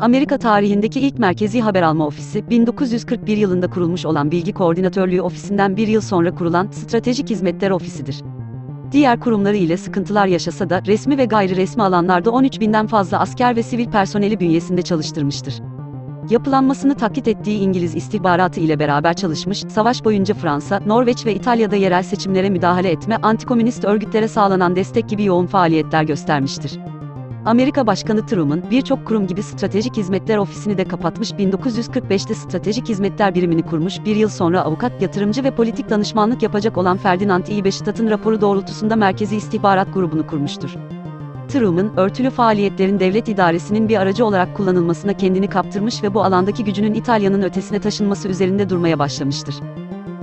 Amerika tarihindeki ilk merkezi haber alma ofisi, 1941 yılında kurulmuş olan Bilgi Koordinatörlüğü Ofisi'nden bir yıl sonra kurulan Stratejik Hizmetler Ofisi'dir. Diğer kurumları ile sıkıntılar yaşasa da resmi ve gayri resmi alanlarda 13 binden fazla asker ve sivil personeli bünyesinde çalıştırmıştır. Yapılanmasını taklit ettiği İngiliz istihbaratı ile beraber çalışmış, savaş boyunca Fransa, Norveç ve İtalya'da yerel seçimlere müdahale etme, antikomünist örgütlere sağlanan destek gibi yoğun faaliyetler göstermiştir. Amerika Başkanı Truman, birçok kurum gibi Stratejik Hizmetler Ofisi'ni de kapatmış 1945'te Stratejik Hizmetler Birimini kurmuş, bir yıl sonra avukat, yatırımcı ve politik danışmanlık yapacak olan Ferdinand E. Beşiktat'ın raporu doğrultusunda Merkezi İstihbarat Grubu'nu kurmuştur. Truman, örtülü faaliyetlerin devlet idaresinin bir aracı olarak kullanılmasına kendini kaptırmış ve bu alandaki gücünün İtalya'nın ötesine taşınması üzerinde durmaya başlamıştır.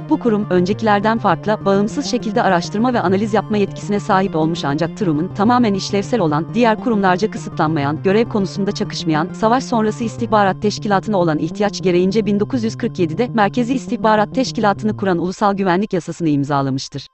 Bu kurum, öncekilerden farklı, bağımsız şekilde araştırma ve analiz yapma yetkisine sahip olmuş ancak Truman, tamamen işlevsel olan, diğer kurumlarca kısıtlanmayan, görev konusunda çakışmayan, savaş sonrası istihbarat teşkilatına olan ihtiyaç gereğince 1947'de Merkezi İstihbarat Teşkilatı'nı kuran Ulusal Güvenlik Yasasını imzalamıştır.